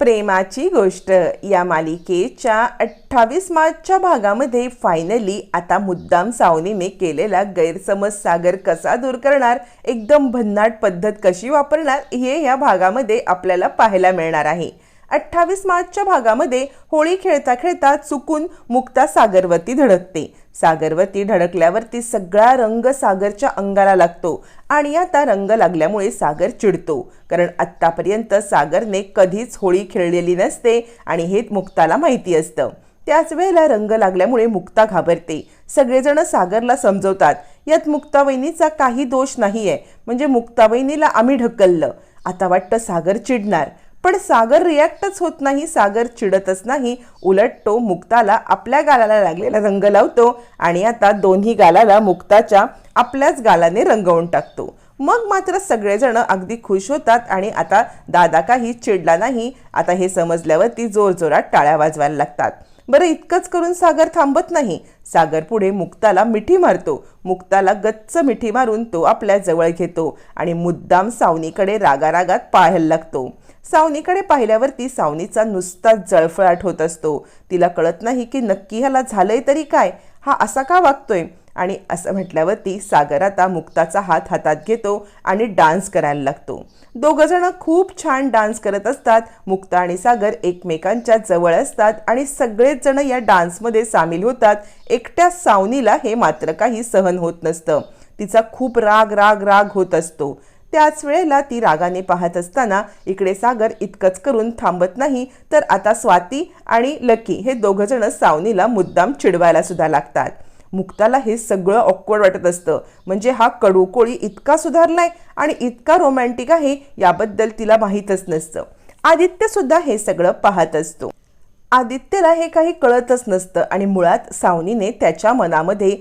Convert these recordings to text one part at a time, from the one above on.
प्रेमाची गोष्ट. या मालिकेच्या अठ्ठावीस मार्चच्या भागामध्ये फायनली आता मुद्दाम सावनीने केलेला गैरसमज सागर कसा दूर करणार एकदम भन्नाट पद्धत कशी वापरणार हे या भागामध्ये आपल्याला पाहायला मिळणार आहे. अठ्ठावीस मार्चच्या भागामध्ये होळी खेळता खेळता चुकून मुक्ता सागरवती धडकते. सागरवती धडकल्यावरती सगळा रंग सागरच्या अंगाला लागतो आणि आता रंग लागल्यामुळे सागर चिडतो. कारण आत्तापर्यंत सागरने कधीच होळी खेळलेली नसते आणि हे मुक्ताला माहिती असतं. त्याच वेळेला रंग लागल्यामुळे मुक्ता घाबरते. सगळेजण सागरला समजवतात यात मुक्तावहिनीचा काही दोष नाहीये. म्हणजे मुक्तावहिनीला आम्ही ढकललं. आता वाटतं सागर चिडणार. पण सागर रिॲक्टच होत नाही सागर चिडतच नाही. उलट तो मुक्ताला आपल्या गालाला लागलेला रंग लावतो आणि आता दोन्ही गालाला मुक्ताच्या आपल्याच गालाने रंगवून टाकतो. मग मात्र सगळेजण अगदी खुश होतात आणि आता दादा काही चिडला नाही. आता हे समजल्यावरती जोरजोरात टाळ्या वाजवायला लागतात. बरं इतकंच करून सागर थांबत नाही. सागर पुढे मुक्ताला मिठी मारतो. मुक्ताला गच्च मिठी मारून तो आपल्या जवळ घेतो आणि मुद्दाम सावनीकडे रागारागात पाहायला लागतो. सावनीकडे पाहिल्यावरती सावनीचा नुसताच जळफळाट होत असतो. तिला कळत नाही की नक्की ह्याला झालंय तरी काय? हा असा का वागतोय? आणि असं म्हटल्यावरती सागर आता मुक्ताचा हात हातात घेतो आणि डान्स करायला लागतो. दोघंजणं खूप छान डान्स करत असतात. मुक्ता आणि सागर एकमेकांच्या जवळ असतात आणि सगळेच जण या डान्समध्ये सामील होतात. एकट्या सावनीला हे मात्र काही सहन होत नसतं. तिचा खूप राग राग राग होत असतो. त्याच वेळेला ती रागाने पाहत असताना इकडे सागर इतकंच करून थांबत नाही तर आता स्वाती आणि लकी हे दोघंजणं सावनीला मुद्दाम चिडवायला सुद्धा लागतात. मुक्ताला हे सगळं ऑकवर्ड वाटत असतं. म्हणजे हा कडू कोळी इतका सुधारलाय आणि इतका रोमॅन्टिक आहे याबद्दल तिला माहीतच नसतं. आदित्यसुद्धा हे सगळं पाहत असतो. आदित्यला हे काही कळतच नसतं आणि मुळात सावनीने त्याच्या मनामध्ये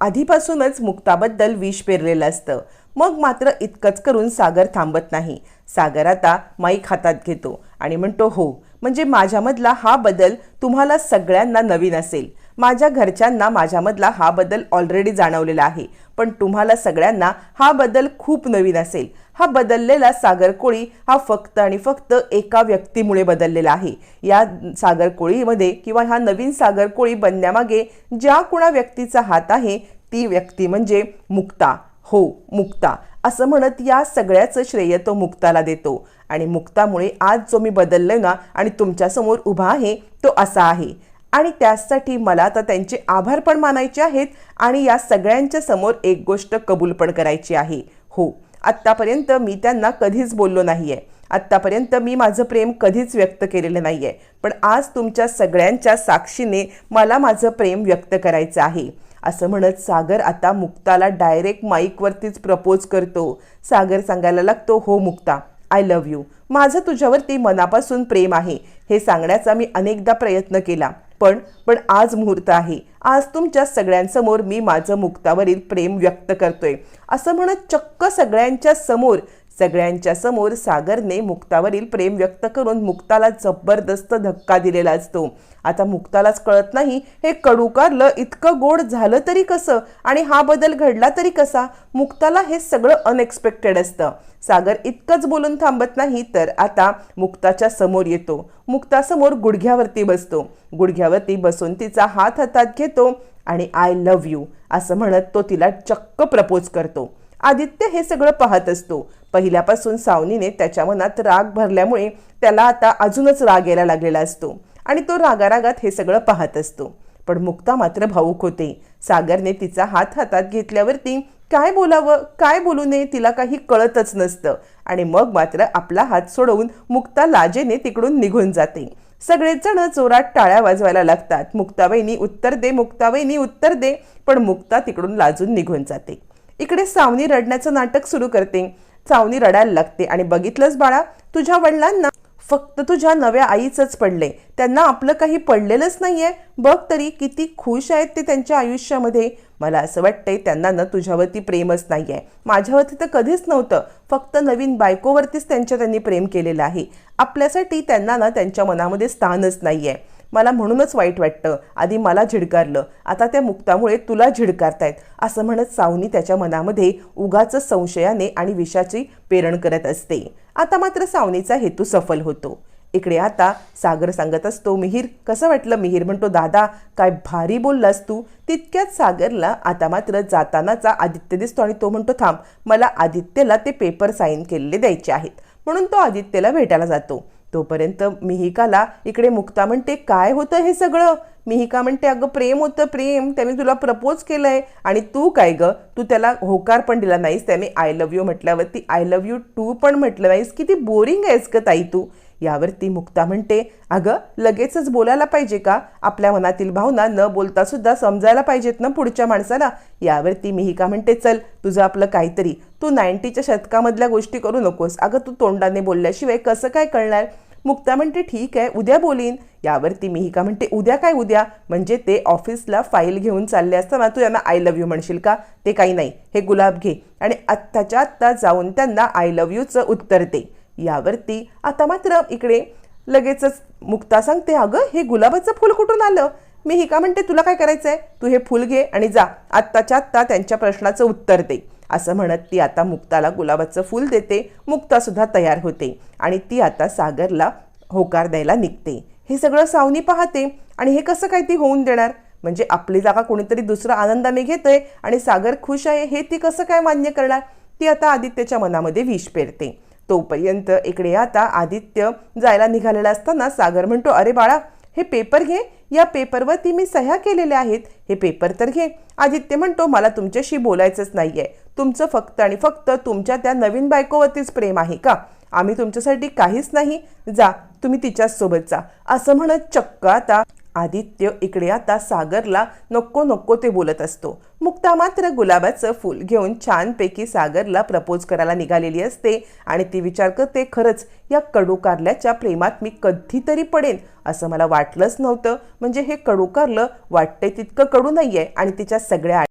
आधीपासूनच मुक्ताबद्दल विष पेरलेलं असतं. मग मात्र इतकंच करून सागर थांबत नाही. सागर आता माईक हातात घेतो आणि म्हणतो हो म्हणजे माझ्यामधला हा बदल तुम्हाला सगळ्यांना नवीन असेल. माझ्या घरच्यांना माझ्यामधला हा बदल ऑलरेडी जाणवलेला आहे. पण तुम्हाला सगळ्यांना हा बदल खूप नवीन असेल. हा बदललेला सागर कोळी हा फक्त आणि फक्त एका व्यक्तीमुळे बदललेला आहे. या सागर कोळीमध्ये किंवा हा नवीन सागर कोळी बनण्यामागे ज्या कुणा व्यक्तीचा हात आहे ती व्यक्ती म्हणजे मुक्ता. हो मुक्ता. असं म्हणत या सगळ्याचं श्रेय तो मुक्ताला देतो. आणि मुक्तामुळे आज जो मी बदललो ना आणि तुमच्यासमोर उभा आहे तो असा आहे. आणि त्यासाठी मला तर त्यांचे आभार पण मानायचे आहेत आणि या सगळ्यांच्या समोर एक गोष्ट कबूल पण करायची आहे. हो आत्तापर्यंत मी त्यांना कधीच बोललो नाही आहे आत्तापर्यंत मी माझं प्रेम कधीच व्यक्त केलेलं नाही आहे पण आज तुमच्या सगळ्यांच्या साक्षीने मला माझं प्रेम व्यक्त करायचं आहे. असं म्हणत सागर आता मुक्ताला डायरेक्ट माईकवरतीच प्रपोज करतो. सागर सांगायला लागतो हो मुक्ता आय लव्ह यू. माझं तुझ्यावरती मनापासून प्रेम आहे. हे सांगण्याचा मी अनेकदा प्रयत्न केला. पण पण आज मुहूर्त आहे. आज तुमच्या सगळ्यांसमोर मी माझं मुक्तावरील प्रेम व्यक्त करतोय. असं म्हणत चक्क सगळ्यांच्या समोर सगळ्यांच्या समोर सागरने मुक्तावरील प्रेम व्यक्त करून मुक्ताला जबरदस्त धक्का दिलेला असतो. आता मुक्तालाच कळत नाही हे कडूकारलं इतकं गोड झालं तरी कसं आणि हा बदल घडला तरी कसा? मुक्ताला हे सगळं अनएक्सपेक्टेड असतं. सागर इतकंच बोलून थांबत नाही तर आता मुक्ताच्या समोर येतो. मुक्तासमोर गुडघ्यावरती बसतो. गुडघ्यावरती बसून तिचा हात हातात घेतो आणि आय लव्ह यू असं म्हणत तो तिला चक्क प्रपोज करतो. आदित्य हे सगळं पाहत असतो. पहिल्यापासून सावनीने त्याच्या मनात राग भरल्यामुळे त्याला आता अजूनच राग यायला लागलेला असतो आणि तो रागारागात हे सगळं पाहत असतो. पण मुक्ता मात्र भाऊक होते. सागरने तिचा हात हातात घेतल्यावरती काय बोलावं काय बोलू नये तिला काही कळतच नसतं. आणि मग मात्र आपला हात सोडवून मुक्ता लाजेने तिकडून निघून जाते. सगळेजण जोरात टाळ्या वाजवायला लागतात. मुक्ताबाईनी उत्तर दे मुक्ताबाईनी उत्तर दे पण मुक्ता तिकडून लाजून निघून जाते. इकडे सावनी रडण्याचं नाटक सुरू करते. सावनी रडायला लागते आणि बघितलंच बाळा तुझ्या वडिलांना फक्त तुझ्या नव्या आईचंच पडले त्यांना आपलं काही पडलेलंच नाहीये. बघ तरी किती खुश आहेत ते त्यांच्या आयुष्यामध्ये. मला असं वाटतंय त्यांना ना तुझ्यावरती प्रेमच नाहीये. माझ्यावरती तर कधीच नव्हतं. फक्त नवीन बायकोवरतीच त्यांच्या त्यांनी प्रेम केलेलं आहे. आपल्यासाठी त्यांना ना त्यांच्या मनामध्ये स्थानच नाही आहे मला म्हणूनच वाईट वाटतं. आधी मला झिडकारलं. आता त्या मुक्तामुळे तुला झिडकारतायत. असं म्हणत सावनी त्याच्या मनामध्ये उगाच संशयाने आणि विषाची पेरण करत असते. आता मात्र सावनीचा हेतू सफल होतो. इकडे आता सागर सांगत असतो मिहीर कसं वाटलं मिहीर? म्हणतो दादा काय भारी बोललास तू. तितक्यात सागरला आता मात्र जातानाचा आदित्य दिसतो आणि तो म्हणतो थांब मला आदित्यला ते पेपर साईन केलेले द्यायचे आहेत. म्हणून तो आदित्यला भेटायला जातो. तोपर्यंत मिहिकाला इकडे मुक्ता म्हणते काय होतं हे सगळं? मिहिका म्हणते अगं प्रेम होतं प्रेम. त्याने तुला प्रपोज केलंय. आणि तू काय ग? तू त्याला होकार पण दिला नाहीस. त्याने आय लव्ह यू म्हटल्यावरती आय लव्ह यू टू पण म्हटलं नाहीस. किती बोरिंग आहेस ग ताई तू. यावरती मुक्ता म्हणते अगं लगेचच बोलायला पाहिजे का? आपल्या मनातील भावना न बोलता सुद्धा समजायला पाहिजेत ना पुढच्या माणसाला? यावरती मिहिका म्हणते चल तुझं आपलं काहीतरी. तू नाईन्टीच्या शतकामधल्या गोष्टी करू नकोस. अगं तू तोंडाने बोलल्याशिवाय कसं काय कळणार? मुक्ता म्हणते ठीक आहे उद्या बोलीन. यावरती मिहिका म्हणते उद्या काय उद्या? म्हणजे ते ऑफिसला फाईल घेऊन चालले असताना तू यांना आय लव्ह यू म्हणशील का? ते काही नाही. हे गुलाब घे. आणि आत्ताच्या आत्ता जाऊन त्यांना आय लव्ह यूचं उत्तर दे. यावरती आता मात्र इकडे लगेचच मुक्ता सांगते अगं हे गुलाबाचं फूल कुठून आलं? मी ही का म्हणते तुला काय करायचं आहे तू हे फूल घे आणि जा. आत्ताच्या आत्ता त्यांच्या प्रश्नाचं उत्तर दे. असं म्हणत ती आता मुक्ताला गुलाबाचं फूल देते. मुक्तासुद्धा तयार होते आणि ती आता सागरला होकार द्यायला निघते. हे सगळं सावनी पाहते आणि हे कसं काय ती होऊन देणार? म्हणजे आपली जागा कोणीतरी दुसरं आनंदाने घेतंय आणि सागर खुश आहे हे ती कसं काय मान्य करणार? ती आता आदित्यच्या मनामध्ये विष पेरते. तोपर्यंत इकडे आता आदित्य जायला निघालेला असताना सागर म्हणतो अरे बाळा हे पेपर घे. या पेपरवरती मी सह्या केलेल्या आहेत. हे पेपर तर घे. आदित्य म्हणतो मला तुमच्याशी बोलायचंच नाही आहे तुमचं फक्त आणि फक्त तुमच्या त्या नवीन बायकोवरतीच प्रेम आहे का? आम्ही तुमच्यासाठी काहीच नाही. जा तुम्ही तिच्याच सोबत जा. असं म्हणत चक्क आता आदित्य इकडे आता सागरला नको नको ते बोलत असतो. मुक्ता मात्र गुलाबाचं फूल घेऊन छानपैकी सागरला प्रपोज करायला निघालेली असते आणि ती विचार करते खरंच या कडूकारल्याच्या प्रेमात मी कधीतरी पडेन असं मला वाटलंच नव्हतं. म्हणजे हे कडूकारलं वाटतंय तितकं कडू नाहीये आणि तिच्या सगळ्या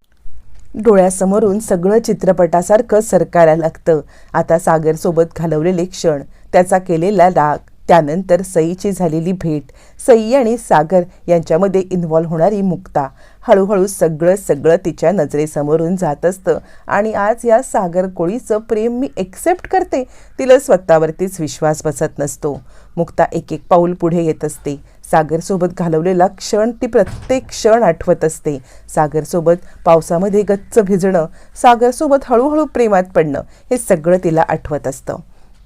डोळ्यासमोरून सगळं चित्रपटासारखं सरकायला लागतं. आता सागरसोबत घालवलेले क्षण त्याचा केलेला राग त्यानंतर सईची झालेली भेट सई आणि सागर यांच्यामध्ये इन्व्हॉल्व्ह होणारी मुक्ता. हळूहळू सगळं सगळं तिच्या नजरेसमोरून जात असतं आणि आज या सागर कोळीचं प्रेम मी एक्सेप्ट करते तिला स्वतःवरतीच विश्वास बसत नसतो. मुक्ता एक एक पाऊल पुढे येत असते. सागरसोबत घालवलेला क्षण ती प्रत्येक क्षण आठवत असते. सागरसोबत पावसामध्ये गच्च भिजणं सागरसोबत हळूहळू प्रेमात पडणं हे सगळं तिला आठवत असतं.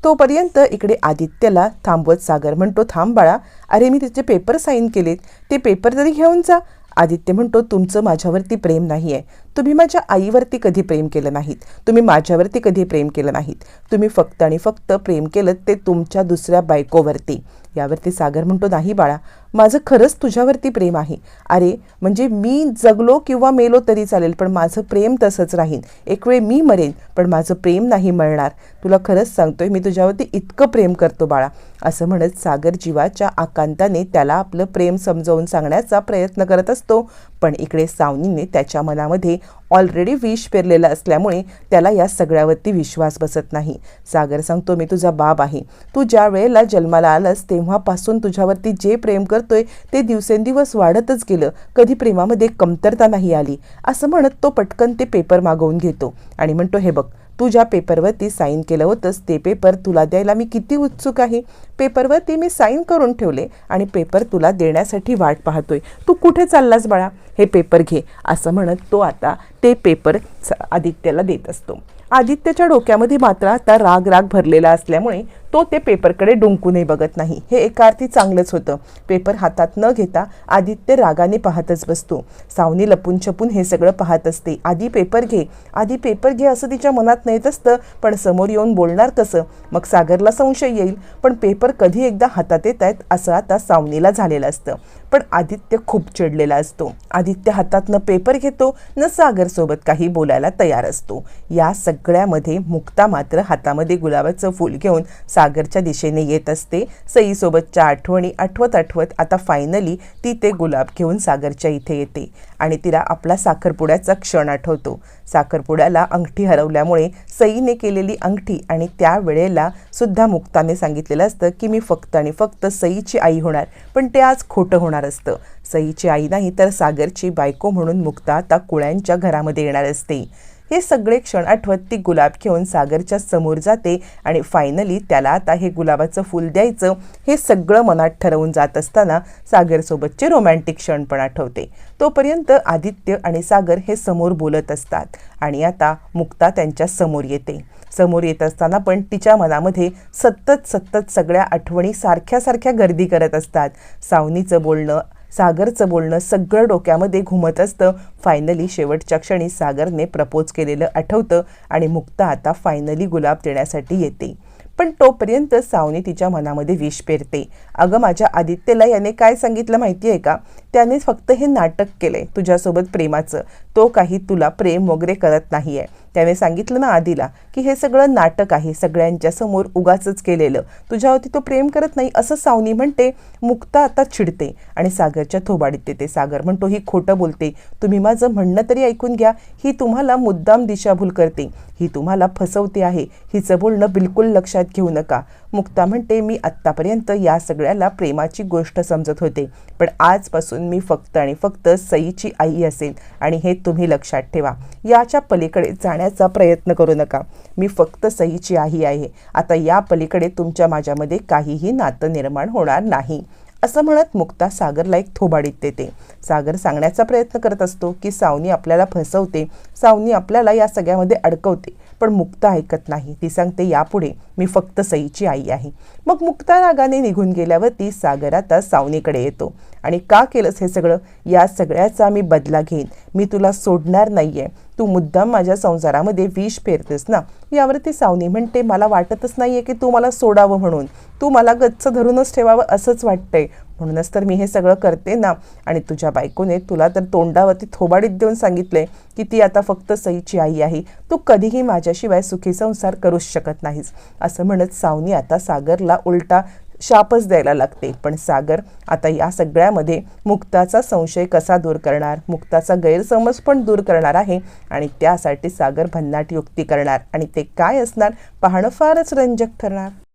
तोपर्यंत इकडे आदित्यला थांबवत सागर म्हणतो थांब बाळा अरे मी तिचे पेपर साईन केलेत ते पेपर तरी घेऊन जा. आदित्य म्हणतो तुमचं माझ्यावरती प्रेम नाही आहे तुम्ही माझ्या आईवरती कधी प्रेम केलं नाहीत. तुम्ही माझ्यावरती कधी प्रेम केलं नाहीत. तुम्ही फक्त आणि फक्त प्रेम केलं ते तुमच्या दुसऱ्या बायकोवरती. यावरती सागर म्हणतो नाही बाळा माझं खरंच तुझ्यावरती प्रेम आहे. अरे म्हणजे मी जगलो किंवा मेलो तरी चालेल पण माझं प्रेम तसंच राहीन. एक वेळ मी मरेन पण माझं प्रेम नाही मरणार. तुला खरंच सांगतोय मी तुझ्यावरती इतकं प्रेम करतो बाळा. असं म्हणत सागर जीवाच्या आकांताने त्याला आपलं प्रेम समजावून सांगण्याचा प्रयत्न करत असतो. पण इकडे सावनीने त्याच्या मनामध्ये ऑलरेडी विष पेरलेला असल्यामुळे त्याला या सगळ्यावरती विश्वास बसत नाही. सागर सांगतो मी तुझा बाब आहे. तू ज्या वेळेला जन्माला आलास तेव्हापासून तुझ्यावरती जे प्रेम करतोय ते दिवसेंदिवस वाढतच गेलं. कधी प्रेमामध्ये कमतरता नाही आली. असं म्हणत तो पटकन ते पेपर मागवून घेतो आणि म्हणतो हे बघ तू ज्या पेपरवरती साईन केलं होतंस ते पेपर तुला द्यायला मी किती उत्सुक आहे. पेपरवरती मी साईन करून ठेवले आणि पेपर तुला देण्यासाठी वाट पाहतोय. तू कुठे चाललास बाळा? हे पेपर घे असं म्हणत तो आता ते पेपर स- आदित्यला देत असतो. आदित्यच्या डोक्यामध्ये मात्र आता राग राग भरलेला असल्यामुळे तो ते पेपरकडे डुंकूनही बघत नाही. हे एका अर्थी चांगलंच होतं. पेपर हातात न घेता आदित्य रागाने पाहतच बसतो. सावनी लपून छपून हे सगळं पाहत असते. आधी पेपर घे. आधी पेपर घे असं तिच्या मनात नाहीत असतं पण समोर येऊन बोलणार कसं? मग सागरला संशय येईल. पण पेपर कधी एकदा हातात येत आहेत असं आता सावनीला झालेलं असतं. पण आदित्य खूप चिडलेला असतो. आदित्य हातात न पेपर घेतो न सागरसोबत काही बोलायला तयार असतो. या सगळ्यामध्ये मुक्ता मात्र हातामध्ये गुलाबाचं फूल घेऊन सागरच्या दिशेने येत असते. सईसोबतच्या आठवणी आठवत आठवत आता फायनली ती ते गुलाब घेऊन सागरच्या इथे येते आणि तिला आपला साखरपुड्याचा क्षण आठवतो. साखरपुड्याला अंगठी हरवल्यामुळे सईने केलेली अंगठी आणि त्या वेळेला सुद्धा मुक्ताने सांगितलेलं असतं की मी फक्त आणि फक्त सईची आई होणार पण ते आज खोटं होणार असतं. सईची आई नाही तर सागरची बायको म्हणून मुक्ता आता कुळ्यांच्या घरामध्ये येणार असते. हे सगळे क्षण आठवत ती गुलाब घेऊन सागरच्या समोर जाते आणि फायनली त्याला आता हे गुलाबाचं फूल द्यायचं हे सगळं मनात ठरवून जात असताना सागरसोबतचे रोमॅन्टिक क्षण पण आठवते. तोपर्यंत आदित्य आणि सागर हे समोर बोलत असतात आणि आता मुक्ता त्यांच्यासमोर येते. समोर येत असताना पण तिच्या मनामध्ये सतत सतत सगळ्या आठवणी सारख्या सारख्या गर्दी करत असतात. सावनीचं बोलणं सागरचं बोलणं सगळं डोक्यामध्ये घुमत असतं. फायनली शेवटच्या क्षणी सागरने प्रपोज केलेलं आठवतं आणि मुक्ता आता फायनली गुलाब देण्यासाठी येते. पण तोपर्यंत सावनी तिच्या मनामध्ये विष पेरते. अगं माझ्या आदित्यला याने काय सांगितलं माहिती आहे का? त्याने फक्त हे नाटक केलंय तुझ्यासोबत प्रेमाचं. तो काही तुला प्रेम वगैरे करत नाही आहे त्याने सांगितलं ना आधीला की हे सगळं नाटक आहे सगळ्यांच्या समोर उगाचच केलेलं. तुझ्यावरती तो प्रेम करत नाही असं सावनी म्हणते. मुक्ता आता चिडते आणि सागरच्या थोबाडीत येते सागर म्हणतो ही खोटं बोलते. तुम्ही माझं म्हणणं तरी ऐकून घ्या. ही तुम्हाला मुद्दाम दिशाभूल करते. ही तुम्हाला फसवते आहे. हिचं बोलणं बिलकुल लक्षात घेऊ नका. मुक्ता म्हणते मी आत्तापर्यंत या सगळ्याला प्रेमाची गोष्ट समजत होते पण आजपासून मी फक्त आणि फक्त सईची आई असेल आणि हे तुम्ही लक्षात ठेवा. याच्या पलीकडे जाण्याचा प्रयत्न करू नका. मी फक्त सईची आई आहे. आता या पलीकडे तुमच्या माझ्यामध्ये काहीही नातं निर्माण होणार नाही. असं म्हणत मुक्ता सागरला एक थोबाडीत देते. सागर सांगण्याचा प्रयत्न करत असतो की सावनी आपल्याला फसवते सावनी आपल्याला या सगळ्यामध्ये अडकवते पण मुक्ता ऐकत नाही. ती सांगते यापुढे मी फक्त सईची आई आहे. मग मुक्ता रागाने निघून गेल्यावरती सागर आता सावनीकडे येतो. आणि का केलंस हे सगळं? या सगळ्याचा मी बदला घेईन. मी तुला सोडणार नाही आहे तू मुद्दाम माझ्या संसारामध्ये विष पेरतेस ना? यावरती सावनी म्हणते मला वाटतच नाही आहे की तू मला सोडावं म्हणून. तू मला गच्च धरूनच ठेवावं असंच वाटतंय. म्हणूनच तर मी हे सगळं करते ना. आणि तुझ्या बायकोने तुला तर तोंडावरती थोबाडीत देऊन सांगितलंय की ती आता फक्त सईची आई आहे. तू कधीही माझ्याशिवाय सुखी संसार करूच शकत नाहीस. असं म्हणत सावनी आता सागरला उलटा शापच द्यायला लागते. पण सागर आता या सगळ्यामध्ये मुक्ताचा संशय कसा दूर करणार? मुक्ताचा गैरसमज पण दूर करणार आहे आणि त्यासाठी सागर भन्नाट युक्ती करणार. आणि ते काय असणार? पाहणं फारच रंजक ठरणार.